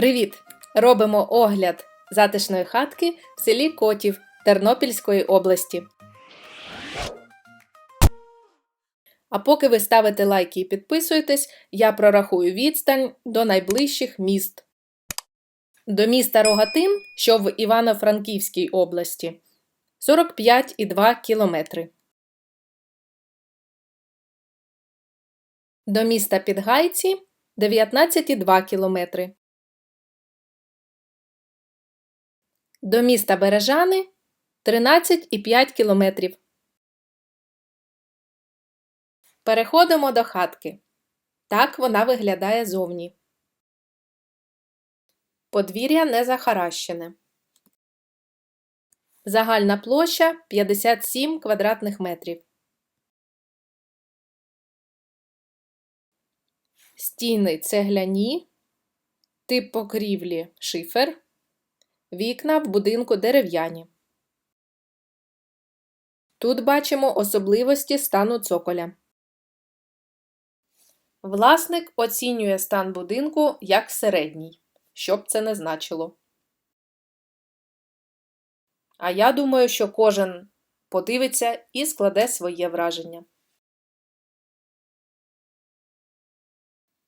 Привіт! Робимо огляд затишної хатки в селі Котів Тернопільської області. А поки ви ставите лайки і підписуєтесь, я прорахую відстань до найближчих міст. До міста Рогатин, що в Івано-Франківській області, 45,2 кілометри. До міста Підгайці 19,2 кілометри. До міста Бережани 13,5 кілометрів. Переходимо до хатки. Так вона виглядає зовні. Подвір'я не захаращене. Загальна площа 57 квадратних метрів. Стіни цегляні, тип покрівлі шифер. Вікна в будинку дерев'яні. Тут бачимо особливості стану цоколя. Власник оцінює стан будинку як середній, що б це не значило. А я думаю, що кожен подивиться і складе своє враження.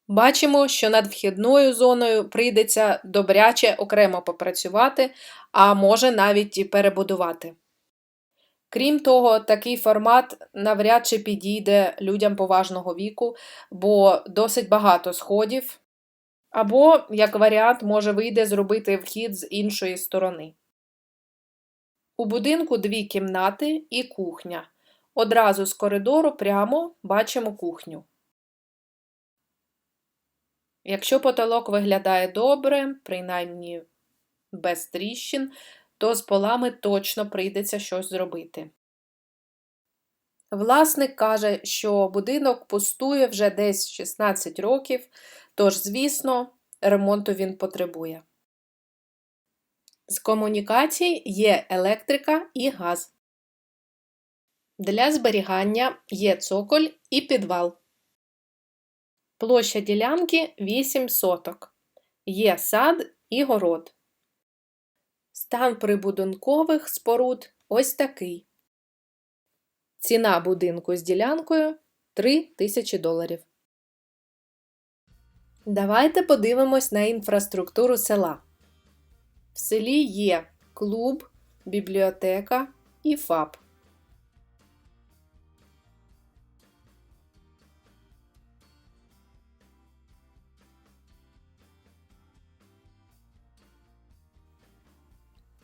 Бачимо, що над вхідною зоною прийдеться добряче окремо попрацювати, а може навіть і перебудувати. Крім того, такий формат навряд чи підійде людям поважного віку, бо досить багато сходів, або, як варіант, може вийде зробити вхід з іншої сторони. У будинку дві кімнати і кухня. Одразу з коридору прямо бачимо кухню. Якщо потолок виглядає добре, принаймні без тріщин, то з полами точно прийдеться щось зробити. Власник каже, що будинок пустує вже десь 16 років, тож, звісно, ремонту він потребує. З комунікацій є електрика і газ. Для зберігання є цоколь і підвал. Площа ділянки 8 соток. Є сад і город. Стан прибудинкових споруд ось такий. Ціна будинку з ділянкою 3 тисячі доларів. Давайте подивимось на інфраструктуру села. В селі є клуб, бібліотека і ФАП.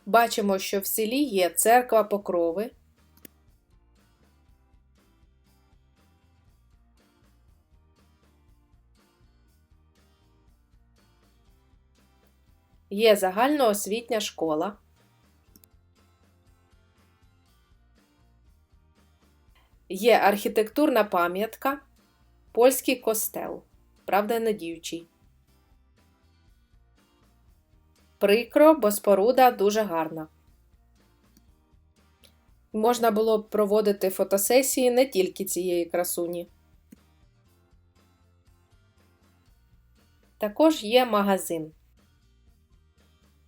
Бачимо, що в селі є церква Покрови. Є загальноосвітня школа. Є архітектурна пам'ятка, польський костел, правда, не діючий. Прикро, бо споруда дуже гарна. Можна було б проводити фотосесії не тільки цієї красуні. Також є магазин.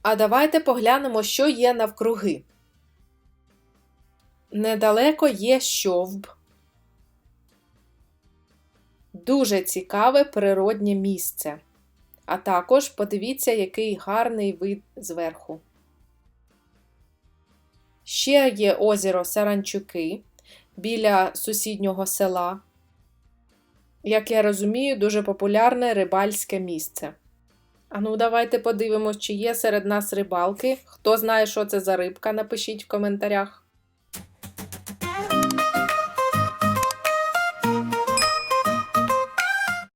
А давайте поглянемо, що є навкруги. Недалеко є щовб. Дуже цікаве природнє місце. А також подивіться, який гарний вид зверху. Ще є озеро Саранчуки біля сусіднього села. Як я розумію, дуже популярне рибальське місце. А ну, давайте подивимось, чи є серед нас рибалки. Хто знає, що це за рибка, напишіть в коментарях.